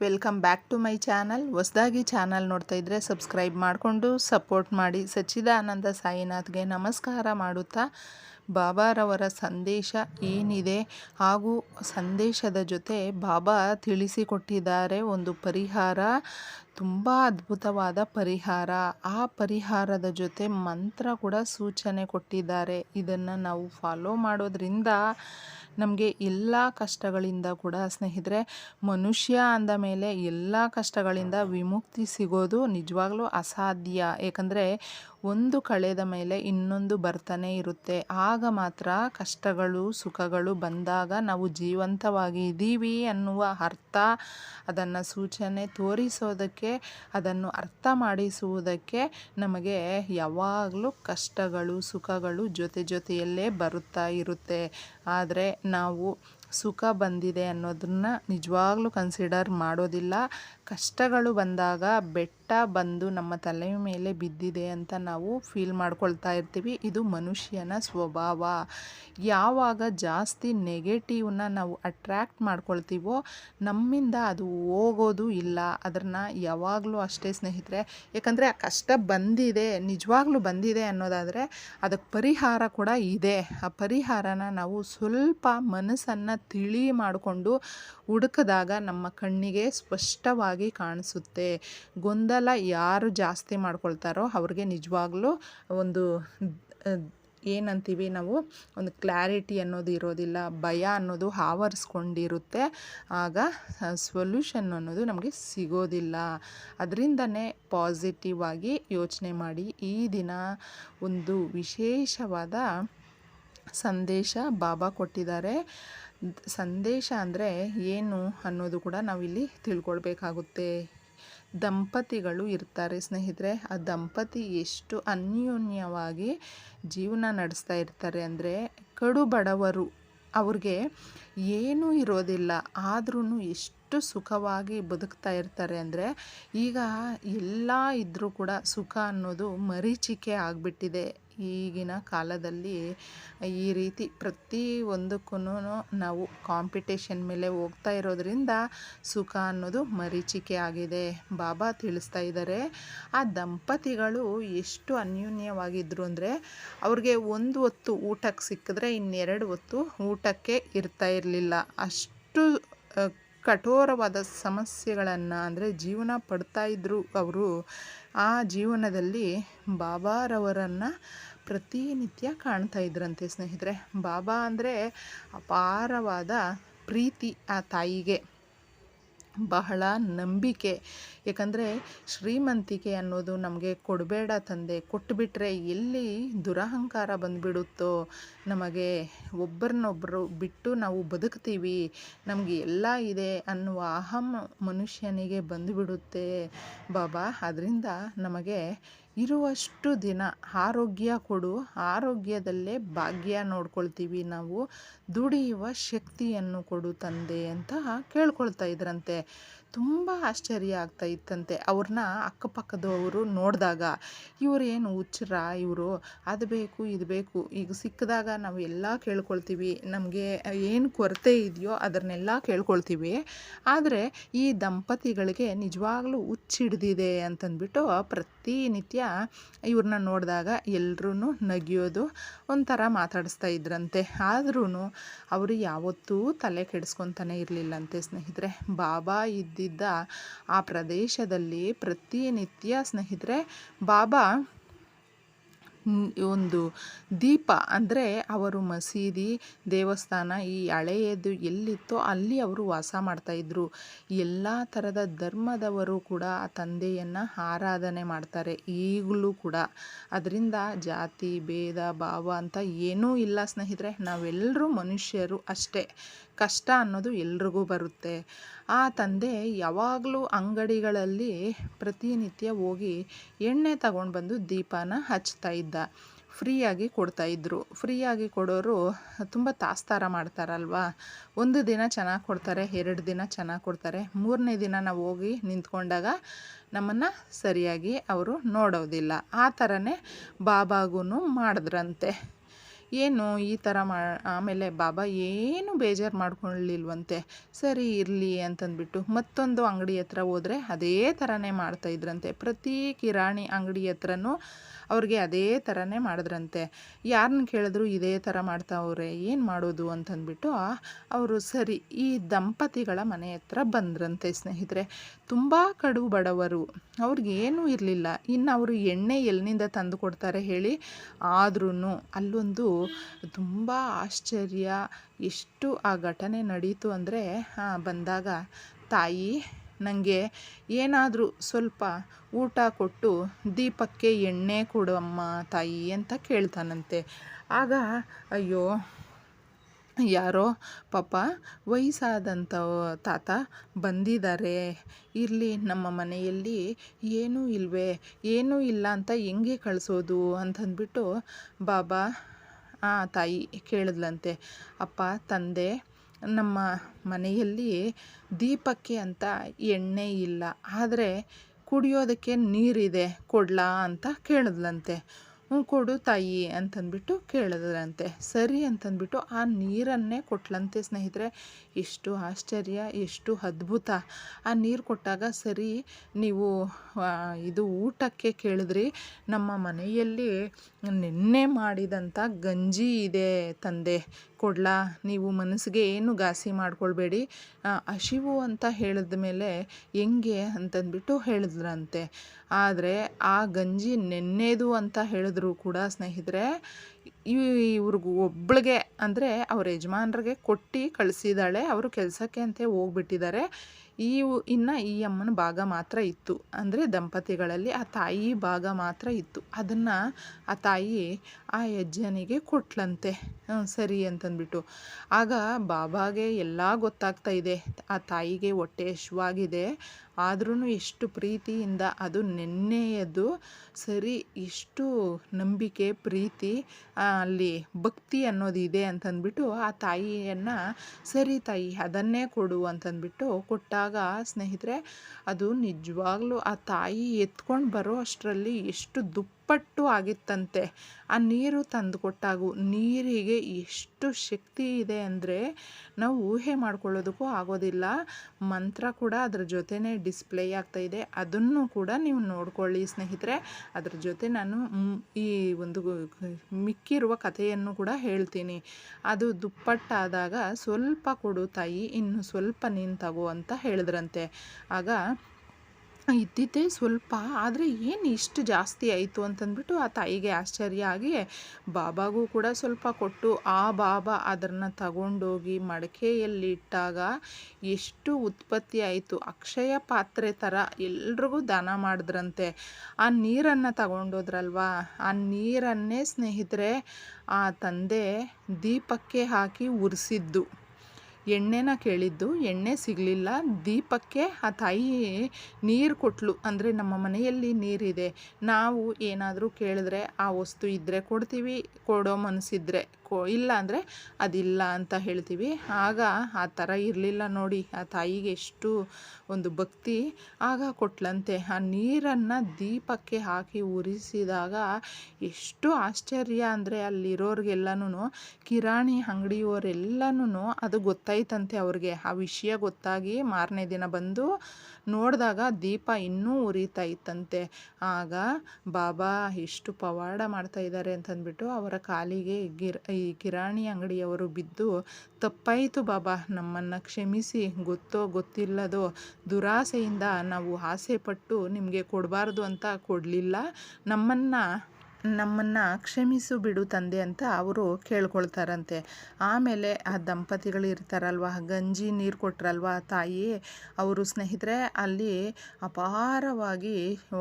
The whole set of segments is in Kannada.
Welcome back to my channel. ಹೊಸದಾಗಿ ಚಾನಲ್ ನೋಡ್ತಾ ಇದ್ದರೆ ಸಬ್ಸ್ಕ್ರೈಬ್ ಮಾಡಿಕೊಂಡು ಸಪೋರ್ಟ್ ಮಾಡಿ. ಸಚ್ಚಿದಾನಂದ ಸಾಯಿನಾಥ್ಗೆ ನಮಸ್ಕಾರ ಮಾಡುತ್ತಾ ಬಾಬಾರವರ ಸಂದೇಶ ಏನಿದೆ ಹಾಗೂ ಸಂದೇಶದ ಜೊತೆ ಬಾಬಾ ತಿಳಿಸಿಕೊಟ್ಟಿದ್ದಾರೆ ಒಂದು ಪರಿಹಾರ. ತುಂಬ ಅದ್ಭುತವಾದ ಪರಿಹಾರ. ಆ ಪರಿಹಾರದ ಜೊತೆ ಮಂತ್ರ ಕೂಡ ಸೂಚನೆ ಕೊಟ್ಟಿದ್ದಾರೆ. ಇದನ್ನು ನಾವು ಫಾಲೋ ಮಾಡೋದ್ರಿಂದ ನಮಗೆ ಎಲ್ಲ ಕಷ್ಟಗಳಿಂದ ಕೂಡ ಸ್ನೇಹಿತರೆ, ಮನುಷ್ಯ ಅಂದ ಮೇಲೆ ಎಲ್ಲ ಕಷ್ಟಗಳಿಂದ ವಿಮುಕ್ತಿ ಸಿಗೋದು ನಿಜವಾಗ್ಲೂ ಅಸಾಧ್ಯ. ಏಕೆಂದರೆ ಒಂದು ಕಳೆದ ಮೇಲೆ ಇನ್ನೊಂದು ಬರ್ತಾನೆ ಇರುತ್ತೆ. ಆಗ ಮಾತ್ರ ಕಷ್ಟಗಳು, ಸುಖಗಳು ಬಂದಾಗ ನಾವು ಜೀವಂತವಾಗಿ ಇದ್ದೀವಿ ಅನ್ನುವ ಅರ್ಥ. ಅದನ್ನು ಸೂಚನೆ ತೋರಿಸೋದಕ್ಕೆ, ಅದನ್ನು ಅರ್ಥ ಮಾಡಿಸುವುದಕ್ಕೆ ನಮಗೆ ಯಾವಾಗಲೂ ಕಷ್ಟಗಳು, ಸುಖಗಳು ಜೊತೆ ಜೊತೆಯಲ್ಲೇ ಬರುತ್ತಾ ಇರುತ್ತೆ. ಆದರೆ ನಾವು ಸುಖ ಬಂದಿದೆ ಅನ್ನೋದನ್ನ ನಿಜವಾಗ್ಲೂ ಕನ್ಸಿಡರ್ ಮಾಡೋದಿಲ್ಲ. ಕಷ್ಟಗಳು ಬಂದಾಗ ಬೆಟ್ಟ ಬಂದು ನಮ್ಮ ತಲೆ ಮೇಲೆ ಬಿದ್ದಿದೆ ಅಂತ ನಾವು ಫೀಲ್ ಮಾಡ್ಕೊಳ್ತಾ ಇರ್ತೀವಿ. ಇದು ಮನುಷ್ಯನ ಸ್ವಭಾವ. ಯಾವಾಗ ಜಾಸ್ತಿ ನೆಗೆಟಿವ್ನ ನಾವು ಅಟ್ರ್ಯಾಕ್ಟ್ ಮಾಡ್ಕೊಳ್ತೀವೋ ನಮ್ಮಿಂದ ಅದು ಹೋಗೋದು ಇಲ್ಲ. ಅದನ್ನು ಯಾವಾಗಲೂ ಅಷ್ಟೇ ಸ್ನೇಹಿತರೆ, ಯಾಕಂದರೆ ಆ ಕಷ್ಟ ಬಂದಿದೆ, ನಿಜವಾಗ್ಲೂ ಬಂದಿದೆ ಅನ್ನೋದಾದರೆ ಅದಕ್ಕೆ ಪರಿಹಾರ ಕೂಡ ಇದೆ. ಆ ಪರಿಹಾರನ ನಾವು ಸ್ವಲ್ಪ ಮನಸ್ಸನ್ನು ತಿಳಿ ಮಾಡಿಕೊಂಡು ಹುಡುಕಿದಾಗ ನಮ್ಮ ಕಣ್ಣಿಗೆ ಸ್ಪಷ್ಟವಾಗಿ ಕಾಣಿಸುತ್ತೆ. ಗೊಂದಲ ಯಾರು ಜಾಸ್ತಿ ಮಾಡ್ಕೊಳ್ತಾರೋ ಅವ್ರಿಗೆ ನಿಜವಾಗ್ಲೂ ಒಂದು, ಏನಂತೀವಿ ನಾವು, ಒಂದು ಕ್ಲಾರಿಟಿ ಅನ್ನೋದು ಇರೋದಿಲ್ಲ. ಭಯ ಅನ್ನೋದು ಆವರಿಸ್ಕೊಂಡಿರುತ್ತೆ. ಆಗ ಸೊಲ್ಯೂಷನ್ ಅನ್ನೋದು ನಮಗೆ ಸಿಗೋದಿಲ್ಲ. ಅದರಿಂದನೇ ಪಾಸಿಟಿವ್ ಆಗಿ ಯೋಚನೆ ಮಾಡಿ ಈ ದಿನ ಒಂದು ವಿಶೇಷವಾದ ಸಂದೇಶ ಬಾಬಾ ಕೊಟ್ಟಿದ್ದಾರೆ. ಸಂದೇಶ ಅಂದರೆ ಏನು ಅನ್ನೋದು ಕೂಡ ನಾವಿಲ್ಲಿ ತಿಳ್ಕೊಳ್ಬೇಕಾಗುತ್ತೆ. ದಂಪತಿಗಳು ಇರ್ತಾರೆ ಸ್ನೇಹಿತರೆ, ಆ ದಂಪತಿ ಎಷ್ಟು ಅನ್ಯೋನ್ಯವಾಗಿ ಜೀವನ ನಡೆಸ್ತಾ ಇರ್ತಾರೆ ಅಂದರೆ ಕಡು ಬಡವರು ಅವ್ರಿಗೆ ಏನೂ ಇರೋದಿಲ್ಲ ಆದ್ರೂ ಎಷ್ಟು ಸುಖವಾಗಿ ಬದುಕ್ತಾ ಇರ್ತಾರೆ ಅಂದರೆ ಈಗ ಎಲ್ಲ ಇದ್ದರೂ ಕೂಡ ಸುಖ ಅನ್ನೋದು ಮರೀಚಿಕೆ ಆಗಿಬಿಟ್ಟಿದೆ. ಈಗಿನ ಕಾಲದಲ್ಲಿ ಈ ರೀತಿ ಪ್ರತಿ ಒಂದಕ್ಕೂ ನಾವು ಕಾಂಪಿಟೇಷನ್ ಮೇಲೆ ಹೋಗ್ತಾ ಇರೋದ್ರಿಂದ ಸುಖ ಅನ್ನೋದು ಮರೀಚಿಕೆ ಆಗಿದೆ. ಬಾಬಾ ತಿಳಿಸ್ತಾ ಇದ್ದಾರೆ, ಆ ದಂಪತಿಗಳು ಎಷ್ಟು ಅನ್ಯೂನ್ಯವಾಗಿದ್ದರು ಅಂದರೆ ಅವ್ರಿಗೆ ಒಂದು ಹೊತ್ತು ಊಟಕ್ಕೆ ಸಿಕ್ಕಿದ್ರೆ ಇನ್ನೆರಡು ಹೊತ್ತು ಊಟಕ್ಕೆ ಇರ್ತಾ ಇರಲಿಲ್ಲ. ಅಷ್ಟು ಕಠೋರವಾದ ಸಮಸ್ಯೆಗಳನ್ನು ಅಂದರೆ ಜೀವನ ಪಡ್ತಾ ಇದ್ದರು ಅವರು, ಆ ಜೀವನದಲ್ಲಿ ಬಾಬಾರವರನ್ನು ಪ್ರತಿನಿತ್ಯ ಕಾಣ್ತಾ ಇದ್ರಂತೆ ಸ್ನೇಹಿತರೆ. ಬಾಬಾ ಅಂದರೆ ಅಪಾರವಾದ ಪ್ರೀತಿ ಆ ತಾಯಿಗೆ. ಬಹಳ ನಂಬಿಕೆ. ಏಕೆಂದರೆ ಶ್ರೀಮಂತಿಕೆ ಅನ್ನೋದು ನಮಗೆ ಕೊಡಬೇಡ ತಂದೆ. ಕೊಟ್ಟುಬಿಟ್ರೆ ಎಲ್ಲಿ ದುರಹಂಕಾರ ಬಂದುಬಿಡುತ್ತೋ? ನಮಗೆ ಒಬ್ಬರನ್ನೊಬ್ಬರು ಬಿಟ್ಟು ನಾವು ಬದುಕ್ತೀವಿ. ನಮಗೆ ಎಲ್ಲ ಇದೆ ಅನ್ನುವ ಅಹಂ ಮನುಷ್ಯನಿಗೆ ಬಂದುಬಿಡುತ್ತೆ. ಬಾಬಾ ಅದರಿಂದ ನಮಗೆ ಇರುವಷ್ಟು ದಿನ ಆರೋಗ್ಯ ಕೊಡು. ಆರೋಗ್ಯದಲ್ಲೇ ಭಾಗ್ಯ ನೋಡ್ಕೊಳ್ತೀವಿ ನಾವು. ದುಡಿಯುವ ಶಕ್ತಿಯನ್ನು ಕೊಡು ತಂದೆ ಅಂತ ಕೇಳ್ಕೊಳ್ತಾ ಇದ್ರಂತೆ. ತುಂಬ ಆಶ್ಚರ್ಯ ಆಗ್ತಾ ಇತ್ತಂತೆ. ಅವ್ರನ್ನ ಅಕ್ಕಪಕ್ಕದವರು ನೋಡಿದಾಗ ಇವರೇನು ಹುಚ್ಚರ? ಇವರು ಅದು ಬೇಕು, ಇದು ಬೇಕು. ಈಗ ಸಿಕ್ಕಿದಾಗ ನಾವು ಎಲ್ಲ ಕೇಳ್ಕೊಳ್ತೀವಿ. ನಮಗೆ ಏನು ಕೊರತೆ ಇದೆಯೋ ಅದನ್ನೆಲ್ಲ ಕೇಳ್ಕೊಳ್ತೀವಿ. ಆದರೆ ಈ ದಂಪತಿಗಳಿಗೆ ನಿಜವಾಗ್ಲೂ ಹುಚ್ಚಿಡ್ದಿದೆ ಅಂತಂದ್ಬಿಟ್ಟು ಪ್ರತಿನಿತ್ಯ ಇವ್ರನ್ನ ನೋಡಿದಾಗ ಎಲ್ಲರೂ ನಗಿಯೋದು ಒಂಥರ ಮಾತಾಡಿಸ್ತಾ ಇದ್ರಂತೆ. ಆದ್ರೂ ಅವರು ಯಾವತ್ತೂ ತಲೆ ಕೆಡಿಸ್ಕೊತಾನೆ ಇರಲಿಲ್ಲಂತೆ ಸ್ನೇಹಿತರೆ. ಬಾಬಾ ಇದ್ದಿದ್ದ ಆ ಪ್ರದೇಶದಲ್ಲಿ ಪ್ರತಿನಿತ್ಯ ಸ್ನೇಹಿತರೆ ಬಾಬಾ ಒಂದು ದೀಪ ಅಂದರೆ ಅವರು ಮಸೀದಿ ದೇವಸ್ಥಾನ ಈ ಹಳೆಯದು ಎಲ್ಲಿತ್ತೋ ಅಲ್ಲಿ ಅವರು ವಾಸ ಮಾಡ್ತಾಯಿದ್ರು ಎಲ್ಲ ಥರದ ಧರ್ಮದವರು ಕೂಡ ಆ ತಂದೆಯನ್ನು ಆರಾಧನೆ ಮಾಡ್ತಾರೆ ಈಗಲೂ ಕೂಡ. ಅದರಿಂದ ಜಾತಿ, ಭೇದ, ಭಾವ ಅಂತ ಏನೂ ಇಲ್ಲ ಸ್ನೇಹಿತರೆ ನಾವೆಲ್ಲರೂ ಮನುಷ್ಯರು ಅಷ್ಟೇ. ಕಷ್ಟ ಅನ್ನೋದು ಎಲ್ರಿಗೂ ಬರುತ್ತೆ. ಆ ತಂದೆ ಯಾವಾಗಲೂ ಅಂಗಡಿಗಳಲ್ಲಿ ಪ್ರತಿನಿತ್ಯ ಹೋಗಿ ಎಣ್ಣೆ ತಗೊಂಡು ಬಂದು ದೀಪನ ಹಚ್ತಾ ಇದ್ದ. ಫ್ರೀಯಾಗಿ ಕೊಡ್ತಾಯಿದ್ರು ಫ್ರೀಯಾಗಿ ಕೊಡೋರು ತುಂಬ ತಾಸ್ತಾರ ಮಾಡ್ತಾರಲ್ವ? ಒಂದು ದಿನ ಚೆನ್ನಾಗಿ ಕೊಡ್ತಾರೆ, ಎರಡು ದಿನ ಚೆನ್ನಾಗಿ ಕೊಡ್ತಾರೆ. ಮೂರನೇ ದಿನ ನಾವು ಹೋಗಿ ನಿಂತ್ಕೊಂಡಾಗ ನಮ್ಮನ್ನು ಸರಿಯಾಗಿ ಅವರು ನೋಡೋದಿಲ್ಲ. ಆ ಥರನೇ ಬಾಬಾಗೂ ಮಾಡಿದ್ರಂತೆ. ಏನು ಈ ಥರ ಮಾ, ಆಮೇಲೆ ಬಾಬಾ ಏನು ಬೇಜಾರು ಮಾಡ್ಕೊಳ್ಳಿಲ್ವಂತೆ. ಸರಿ, ಇರಲಿ ಅಂತಂದ್ಬಿಟ್ಟು ಮತ್ತೊಂದು ಅಂಗಡಿ ಹತ್ರ ಹೋದರೆ ಅದೇ ಥರನೇ ಮಾಡ್ತಾಯಿದ್ರಂತೆ ಪ್ರತಿ ಕಿರಾಣಿ ಅಂಗಡಿ ಹತ್ರನೂ ಅವ್ರಿಗೆ ಅದೇ ಥರನೇ ಮಾಡಿದ್ರಂತೆ. ಯಾರನ್ನ ಕೇಳಿದ್ರು ಇದೇ ಥರ ಮಾಡ್ತಾವ್ರೆ ಏನು ಮಾಡೋದು ಅಂತಂದ್ಬಿಟ್ಟು ಅವರು ಸರಿ ಈ ದಂಪತಿಗಳ ಮನೆ ಹತ್ರ ಬಂದ್ರಂತೆ ಸ್ನೇಹಿತರೆ. ತುಂಬ ಕಡು ಬಡವರು. ಅವ್ರಿಗೇನೂ ಇರಲಿಲ್ಲ. ಇನ್ನು ಅವರು ಎಣ್ಣೆ ಎಲ್ಲಿನಿಂದ ತಂದು ಕೊಡ್ತಾರೆ ಹೇಳಿ? ಆದ್ರೂ ಅಲ್ಲೊಂದು ತುಂಬ ಆಶ್ಚರ್ಯ. ಎಷ್ಟು ಆ ಘಟನೆ ನಡೀತು ಅಂದರೆ ಬಂದಾಗ ತಾಯಿ ನನಗೆ ಏನಾದರೂ ಸ್ವಲ್ಪ ಊಟ ಕೊಟ್ಟು ದೀಪಕ್ಕೆ ಎಣ್ಣೆ ಕೊಡಮ್ಮ ತಾಯಿ ಅಂತ ಕೇಳ್ತಾನಂತೆ. ಆಗ, ಅಯ್ಯೋ ಯಾರೋ ಪಾಪ ವಯಸ್ಸಾದಂಥ ತಾತ ಬಂದಿದ್ದಾರೆ ಇರಲಿ, ನಮ್ಮ ಮನೆಯಲ್ಲಿ ಏನೂ ಇಲ್ವೇ? ಏನೂ ಇಲ್ಲ ಅಂತ ಹೆಂಗೆ ಕಳಿಸೋದು ಅಂತಂದ್ಬಿಟ್ಟು ಬಾಬಾ, ಆ ತಾಯಿ ಕೇಳಿದ್ಲಂತೆ. ಅಪ್ಪ, ತಂದೆ, ನಮ್ಮ ಮನೆಯಲ್ಲಿ ದೀಪಕ್ಕೆ ಅಂತ ಎಣ್ಣೆ ಇಲ್ಲ. ಆದರೆ ಕುಡಿಯೋದಕ್ಕೆ ನೀರಿದೆ, ಕೊಡ್ಲಾ ಅಂತ ಕೇಳಿದ್ಲಂತೆ. ಹ್ಞೂ ಕೊಡು ತಾಯಿ ಅಂತಂದ್ಬಿಟ್ಟು ಕೇಳಿದ್ರಂತೆ. ಸರಿ ಅಂತಂದ್ಬಿಟ್ಟು ಆ ನೀರನ್ನೇ ಕೊಟ್ಲಂತೆ ಸ್ನೇಹಿತರೆ. ಎಷ್ಟು ಆಶ್ಚರ್ಯ, ಎಷ್ಟು ಅದ್ಭುತ. ಆ ನೀರು ಕೊಟ್ಟಾಗ ಸರಿ, ನೀವು ಇದು ಊಟಕ್ಕೆ ಕೇಳಿದ್ರಿ. ನಮ್ಮ ಮನೆಯಲ್ಲಿ ನಿನ್ನೆ ಮಾಡಿದಂಥ ಗಂಜಿ ಇದೆ ತಂದೆ. ಕೊಡ್ಲಾ? ನೀವು ಮನಸ್ಸಿಗೆ ಏನು ಘಾಸಿ ಮಾಡ್ಕೊಳ್ಬೇಡಿ. ಹಸಿವು ಅಂತ ಹೇಳಿದ ಮೇಲೆ ಹೆಂಗೆ ಅಂತಂದ್ಬಿಟ್ಟು ಹೇಳಿದ್ರಂತೆ. ಆದರೆ ಆ ಗಂಜಿ ನೆನ್ನೆದು ಅಂತ ಹೇಳಿದ್ರು ಕೂಡ ಸ್ನೇಹಿತರೆ ಇವ್ರಿಗೂ ಒಬ್ಳಿಗೆ ಅಂದರೆ ಅವ್ರ ಯಜಮಾನ್ರಿಗೆ ಕೊಟ್ಟು ಕಳಿಸಿದ್ದಾಳೆ, ಅವರು ಕೆಲಸಕ್ಕೆ ಅಂತ ಹೋಗ್ಬಿಟ್ಟಿದ್ದಾರೆ. ಈ ಇನ್ನು ಈ ಅಮ್ಮನ ಭಾಗ ಮಾತ್ರ ಇತ್ತು. ಅಂದರೆ ದಂಪತಿಗಳಲ್ಲಿ ಆ ತಾಯಿ ಭಾಗ ಮಾತ್ರ ಇತ್ತು. ಅದನ್ನು ಆ ತಾಯಿ ಆ ಯಜ್ಜನಿಗೆ ಕೊಟ್ಲಂತೆ. ಸರಿ ಅಂತಂದ್ಬಿಟ್ಟು. ಆಗ ಬಾಬಾಗೆ ಎಲ್ಲ ಗೊತ್ತಾಗ್ತಾ ಇದೆ. ಆ ತಾಯಿಗೆ ಹೊಟ್ಟೆ ಹಶ್ವಾಗಿದೆ ಆದ್ರೂ ಎಷ್ಟು ಪ್ರೀತಿಯಿಂದ, ಅದು ನೆನ್ನೆಯದು ಸರಿ ಎಷ್ಟು ನಂಬಿಕೆ, ಪ್ರೀತಿ ಅಲ್ಲಿ ಭಕ್ತಿ ಅನ್ನೋದು ಇದೆ ಅಂತಂದ್ಬಿಟ್ಟು ಆ ತಾಯಿಯನ್ನು, ಸರಿ ತಾಯಿ, ಅದನ್ನೇ ಕೊಡು ಅಂತಂದ್ಬಿಟ್ಟು ಕೊಟ್ಟಾಗ ಸ್ನೇಹಿತರೆ ಅದು ನಿಜವಾಗ್ಲೂ ಆ ತಾಯಿ ಎತ್ಕೊಂಡು ಬರೋ ಅಷ್ಟರಲ್ಲಿ ಎಷ್ಟು ದುಪ್ಪಟ್ಟು ಆಗಿತ್ತಂತೆ. ಆ ನೀರು ತಂದುಕೊಟ್ಟಾಗು ನೀರಿಗೆ ಎಷ್ಟು ಶಕ್ತಿ ಇದೆ ಅಂದರೆ ನಾವು ಊಹೆ ಮಾಡ್ಕೊಳ್ಳೋದಕ್ಕೂ ಆಗೋದಿಲ್ಲ. ಮಂತ್ರ ಕೂಡ ಅದ್ರ ಜೊತೆನೇ ಡಿಸ್ಪ್ಲೇ ಆಗ್ತಾ ಇದೆ. ಅದನ್ನು ಕೂಡ ನೀವು ನೋಡ್ಕೊಳ್ಳಿ ಸ್ನೇಹಿತರೆ. ಅದ್ರ ಜೊತೆ ನಾನು ಈ ಒಂದು ಮಿಕ್ಕಿರುವ ಕಥೆಯನ್ನು ಕೂಡ ಹೇಳ್ತೀನಿ. ಅದು ದುಪ್ಪಟ್ಟಾದಾಗ ಸ್ವಲ್ಪ ಕೊಡು ತಾಯಿ, ಇನ್ನು ಸ್ವಲ್ಪ ನೀನು ತಗೋ ಅಂತ ಹೇಳಿದ್ರಂತೆ. ಆಗ ಇದ್ದಿದ್ದೇ ಸ್ವಲ್ಪ, ಆದರೆ ಏನು ಇಷ್ಟು ಜಾಸ್ತಿ ಆಯಿತು ಅಂತಂದ್ಬಿಟ್ಟು ಆ ತಾಯಿಗೆ ಆಶ್ಚರ್ಯ ಆಗಿ, ಬಾಬಾಗೂ ಕೂಡ ಸ್ವಲ್ಪ ಕೊಟ್ಟು ಆ ಬಾಬಾ ಅದನ್ನು ತಗೊಂಡೋಗಿ ಮಡಕೆಯಲ್ಲಿ ಇಟ್ಟಾಗ ಎಷ್ಟು ಉತ್ಪತ್ತಿ ಆಯಿತು. ಅಕ್ಷಯ ಪಾತ್ರೆ ಥರ ಎಲ್ರಿಗೂ ದಾನ ಮಾಡಿದ್ರಂತೆ. ಆ ನೀರನ್ನು ತಗೊಂಡೋದ್ರಲ್ವಾ? ಆ ನೀರನ್ನೇ ಸ್ನೇಹಿತರೆ, ಆ ತಂದೆ ದೀಪಕ್ಕೆ ಹಾಕಿ ಉರಿಸಿದ್ದು. ಎಣ್ಣೆನ ಕೇಳಿದ್ದು, ಎಣ್ಣೆ ಸಿಗಲಿಲ್ಲ. ದೀಪಕ್ಕೆ ಆ ತಾಯಿ ನೀರು ಕೊಟ್ಲು. ಅಂದರೆ ನಮ್ಮ ಮನೆಯಲ್ಲಿ ನೀರಿದೆ. ನಾವು ಏನಾದರೂ ಕೇಳಿದ್ರೆ ಆ ವಸ್ತು ಇದ್ದರೆ ಕೊಡ್ತೀವಿ, ಕೊಡೋ ಮನಸ್ಸಿದ್ರೆ ಕೊ ಇಲ್ಲ ಅಂದರೆ ಅದಿಲ್ಲ ಅಂತ ಹೇಳ್ತೀವಿ. ಆಗ ಆ ಥರ ಇರಲಿಲ್ಲ ನೋಡಿ. ಆ ತಾಯಿಗೆ ಎಷ್ಟು ಒಂದು ಭಕ್ತಿ ಆಗ ಕೊಟ್ಲಂತೆ. ಆ ನೀರನ್ನು ದೀಪಕ್ಕೆ ಹಾಕಿ ಉರಿಸಿದಾಗ ಎಷ್ಟು ಆಶ್ಚರ್ಯ ಅಂದರೆ ಅಲ್ಲಿರೋರಿಗೆಲ್ಲನೂ ಕಿರಾಣಿ ಅಂಗಡಿಯವರೆಲ್ಲನೂ ಅದು ಗೊತ್ತಾಯ್ತಂತೆ ಅವ್ರಿಗೆ. ಆ ವಿಷಯ ಗೊತ್ತಾಗಿ ಮಾರನೇ ದಿನ ಬಂದು ನೋಡಿದಾಗ ದೀಪ ಇನ್ನೂ ಉರಿತಾ ಇತ್ತಂತೆ. ಆಗ ಬಾಬಾ ಎಷ್ಟು ಪವಾಡ ಮಾಡ್ತಾ ಇದ್ದಾರೆ ಅಂತಂದ್ಬಿಟ್ಟು ಅವರ ಕಾಲಿಗೆ ಗಿರ್, ಈ ಕಿರಾಣಿ ಅಂಗಡಿಯವರು ಬಿದ್ದು ತಪ್ಪಾಯಿತು ಬಾಬಾ, ನಮ್ಮನ್ನು ಕ್ಷಮಿಸಿ, ಗೊತ್ತೋ ಗೊತ್ತಿಲ್ಲದೋ ದುರಾಸೆಯಿಂದ ನಾವು ಆಸೆ ಪಟ್ಟು ನಿಮಗೆ ಕೊಡಬಾರ್ದು ಅಂತ ಕೊಡಲಿಲ್ಲ. ನಮ್ಮನ್ನು ನಮ್ಮನ್ನು ಕ್ಷಮಿಸು ಬಿಡು ತಂದೆ ಅಂತ ಅವರು ಕೇಳ್ಕೊಳ್ತಾರಂತೆ. ಆಮೇಲೆ ಆ ದಂಪತಿಗಳು ಇರ್ತಾರಲ್ವ, ಗಂಜಿ ನೀರು ಕೊಟ್ರಲ್ವ ತಾಯಿ, ಅವರು ಸ್ನೇಹಿತರೆ, ಅಲ್ಲಿ ಅಪಾರವಾಗಿ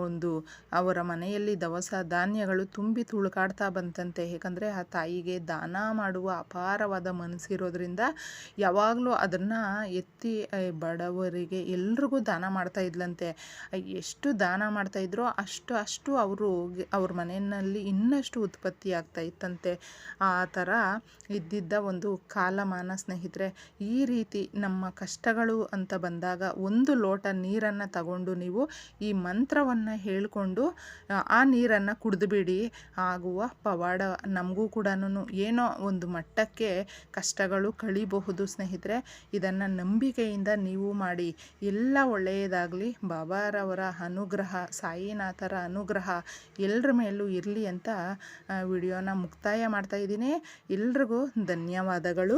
ಒಂದು ಅವರ ಮನೆಯಲ್ಲಿ ದವಸ ಧಾನ್ಯಗಳು ತುಂಬಿ ತುಳುಕಾಡ್ತಾ ಬಂತಂತೆ. ಏಕೆಂದರೆ ಆ ತಾಯಿಗೆ ದಾನ ಮಾಡುವ ಅಪಾರವಾದ ಮನಸ್ಸಿರೋದ್ರಿಂದ ಯಾವಾಗಲೂ ಅದನ್ನು ಎತ್ತಿ ಬಡವರಿಗೆ ಎಲ್ರಿಗೂ ದಾನ ಮಾಡ್ತಾ ಇದ್ಲಂತೆ. ಎಷ್ಟು ದಾನ ಮಾಡ್ತಾಯಿದ್ರೋ ಅಷ್ಟು ಅಷ್ಟು ಅವರು ಅವ್ರ ಮನೆಯಲ್ಲಿ ಜೀವನದಲ್ಲಿ ಇನ್ನಷ್ಟು ಉತ್ಪತ್ತಿ ಆಗ್ತಾ ಇತ್ತಂತೆ. ಆ ಥರ ಇದ್ದಿದ್ದ ಒಂದು ಕಾಲಮಾನ ಸ್ನೇಹಿತರೆ, ಈ ರೀತಿ ನಮ್ಮ ಕಷ್ಟಗಳು ಅಂತ ಬಂದಾಗ ಒಂದು ಲೋಟ ನೀರನ್ನು ತಗೊಂಡು ನೀವು ಈ ಮಂತ್ರವನ್ನು ಹೇಳಿಕೊಂಡು, ಆ ನೀರನ್ನು ಕುಡಿದುಬಿಡಿ. ಆಗುವ ಪವಾಡ ನಮಗೂ ಕೂಡ ಏನೋ ಒಂದು ಮಟ್ಟಕ್ಕೆ ಕಷ್ಟಗಳು ಕಳಿಬಹುದು ಸ್ನೇಹಿತರೆ. ಇದನ್ನು ನಂಬಿಕೆಯಿಂದ ನೀವು ಮಾಡಿ. ಎಲ್ಲ ಒಳ್ಳೆಯದಾಗಲಿ. ಬಾಬಾರವರ ಅನುಗ್ರಹ, ಸಾಯಿನಾಥರ ಅನುಗ್ರಹ ಎಲ್ಲರ ಮೇಲೂ ಇರಲಿ ಅಂತ ವಿಡಿಯೋನ ಮುಕ್ತಾಯ ಮಾಡ್ತಾ ಇದ್ದೀನಿ. ಎಲ್ರಿಗೂ ಧನ್ಯವಾದಗಳು.